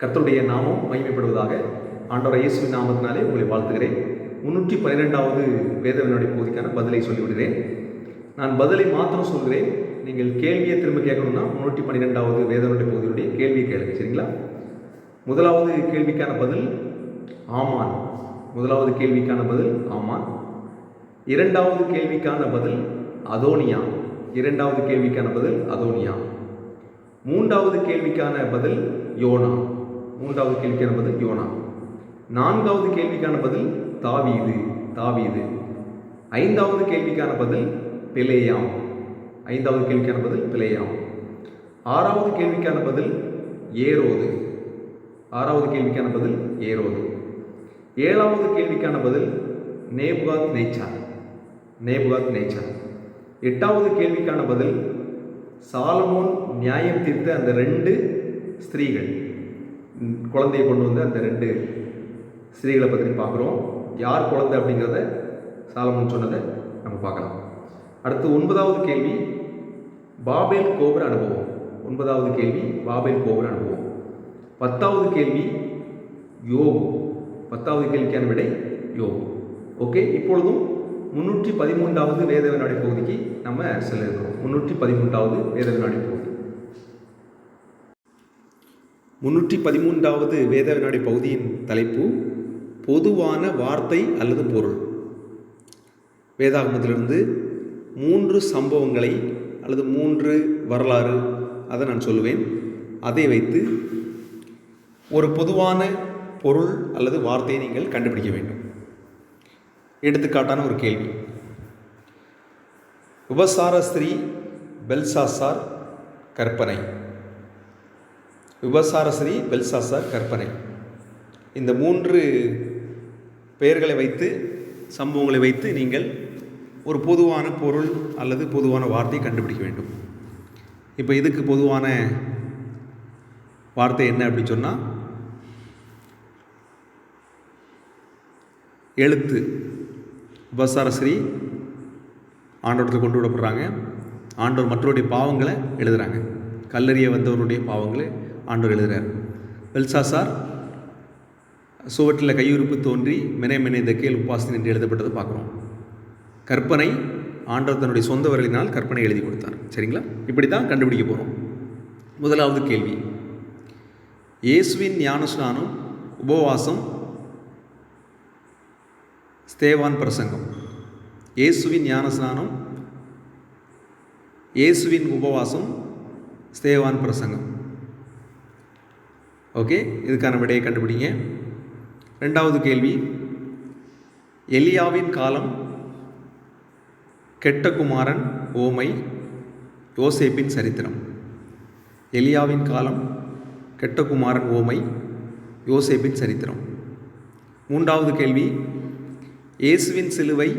கர்த்தருடைய நாமம் மகிமைப்படுவதாக ஆண்டவர் இயேசுவின் நாமத்தினாலே உங்களை வாழ்த்துகிறேன். முன்னூற்றி பன்னிரெண்டாவது வேதவினுடைய பகுதிக்கான பதிலை சொல்லிவிடுகிறேன். நான் பதிலை மாத்திரம் சொல்கிறேன். நீங்கள் கேள்வியை திரும்ப கேட்கணும்னா முன்னூற்றி பன்னிரெண்டாவது வேதனுடைய பகுதியுடைய கேள்வியை கேளுங்க சரிங்களா? முதலாவது கேள்விக்கான பதில் ஆமான். முதலாவது கேள்விக்கான பதில் ஆமான். இரண்டாவது கேள்விக்கான பதில் அதோனியா. இரண்டாவது கேள்விக்கான பதில் அதோனியா. மூன்றாவது கேள்விக்கான பதில் யோனா. மூன்றாவது கேள்விக்கான பதில் யோனா. நான்காவது கேள்விக்கான பதில் தாவீது தாவீது. ஐந்தாவது கேள்விக்கான பதில் பிளேயாம் ஐந்தாவது கேள்விக்கான பதில் பிளேயாம் ஆறாவது கேள்விக்கான பதில் ஏரோது. ஆறாவது கேள்விக்கான பதில் ஏரோது. ஏழாவது கேள்விக்கான பதில் நேபுகாத் நேச்சா நேபுகாத் நேச்சா எட்டாவது கேள்விக்கான பதில் சாலமோன் நியாயம் தீர்த்த அந்த ரெண்டு ஸ்திரீகள். குழந்தையை கொண்டு வந்த அந்த ரெண்டு ஸ்திரீகளை பற்றி பார்க்குறோம். யார் குழந்தை அப்படிங்கிறத சாலமன் சொன்னதை நம்ம பார்க்கலாம். அடுத்து ஒன்பதாவது கேள்வி பாபேல் கோபுர அனுபவம். ஒன்பதாவது கேள்வி பாபேல் கோபுர அனுபவம். பத்தாவது கேள்வி யோபு. பத்தாவது கேள்விக்கான விடை யோபு. ஓகே இப்பொழுதும் முன்னூற்றி பதிமூன்றாவது வேத வினாடி பகுதிக்கு நம்ம செல்ல இருக்கிறோம். முன்னூற்றி பதிமூன்றாவது வேத வினாடி பகுதி. முன்னூற்றி பதிமூன்றாவது வேத வினாடி பகுதியின் தலைப்பு பொதுவான வார்த்தை அல்லது பொருள். வேதாகமத்திலிருந்து மூன்று சம்பவங்களை அல்லது மூன்று வரலாறு அதை நான் சொல்லுவேன். அதை வைத்து ஒரு பொதுவான பொருள் அல்லது வார்த்தையை நீங்கள் கண்டுபிடிக்க வேண்டும். எடுத்துக்காட்டான ஒரு கேள்வி. விபசார ஸ்திரீ பெல்சாசார் கற்பனை. விபசார ஸ்ரீ பெல்சாசார் கற்பனை. இந்த மூன்று பெயர்களை வைத்து சம்பவங்களை வைத்து நீங்கள் ஒரு பொதுவான பொருள் அல்லது பொதுவான வார்த்தையை கண்டுபிடிக்க வேண்டும். இப்போ இதுக்கு பொதுவான வார்த்தை என்ன அப்படின்னு சொன்னால் எழுத்து. உபசாரஸ்ரீ ஆண்டோடத்தில் கொண்டு விடப்படுறாங்க. ஆண்டோர் மற்றவருடைய பாவங்களை எழுதுகிறாங்க கல்லறிய வந்தவருடைய பாவங்களை ஆண்டவர் எழுதுகிறார் வெல்சாசார் சுவற்றில் கையுறுப்பு தோன்றி மெனை மெனை இந்த கேள் உபாசன் என்று எழுதப்பட்டதை பார்க்குறோம். கற்பனை ஆண்டவர் தன்னுடைய சொந்த வரலினால் கற்பனை எழுதி கொடுத்தார். சரிங்களா? இப்படி தான் கண்டுபிடிக்க போகிறோம் முதலாவது கேள்வி. இயேசுவின் ஞானஸ்நானம் உபவாசம் ஸ்தேவான் பிரசங்கம். இயேசுவின் ஞானஸ்நானம் இயேசுவின் உபவாசம் ஸ்தேவான் பிரசங்கம். ஓகே இதுக்கான விடையை கண்டுபிடிங்க. ரெண்டாவது கேள்வி. எலியாவின் காலம் கெட்ட குமாரன் ஓமை யோசேப்பின் சரித்திரம். எலியாவின் காலம் கெட்ட குமாரன் ஓமை யோசேப்பின் சரித்திரம். மூன்றாவது கேள்வி. இயேசுவின் சிலுவை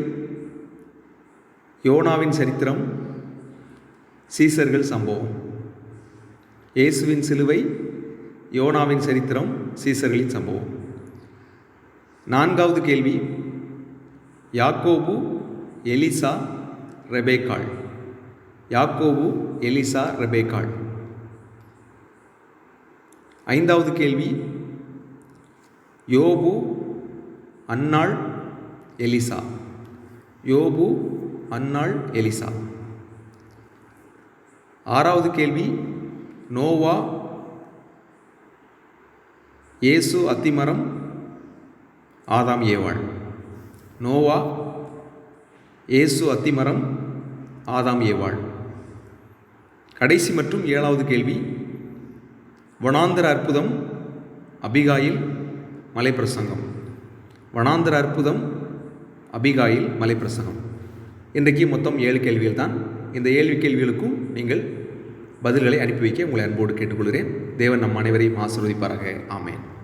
யோனாவின் சரித்திரம் சீசர்கள் சம்பவம். இயேசுவின் சிலுவை யோனாவின் சரித்திரம் சீசர்களின் சம்பவம். நான்காவது கேள்வி. யாக்கோபு எலிசா ரெபேக்காள். யாக்கோபு எலிசா ரெபேக்காள். ஐந்தாவது கேள்வி. யோபு அன்னாள் எலிசா. யோபு அன்னாள் எலிசா. ஆறாவது கேள்வி. நோவா இயேசு அத்திமரம் ஆதாம் ஏவாள். நோவா இயேசு அத்திமரம் ஆதாம் ஏவாள். கடைசி மற்றும் ஏழாவது கேள்வி. வனாந்தர அற்புதம் அபிகாயில் மலைப்பிரசங்கம். வனாந்தர அற்புதம் அபிகாயில் மலைப்பிரசங்கம். இன்றைக்கு மொத்தம் ஏழு கேள்விகள் தான். இந்த ஏழு கேள்விகளுக்கும் நீங்கள் பதில்களை அனுப்பி வைக்க உங்களை அன்போடு கேட்டுக்கொள்கிறேன். தேவன் நம் அனைவரையும் ஆசிர்வதிப்பாராக. ஆமேன்.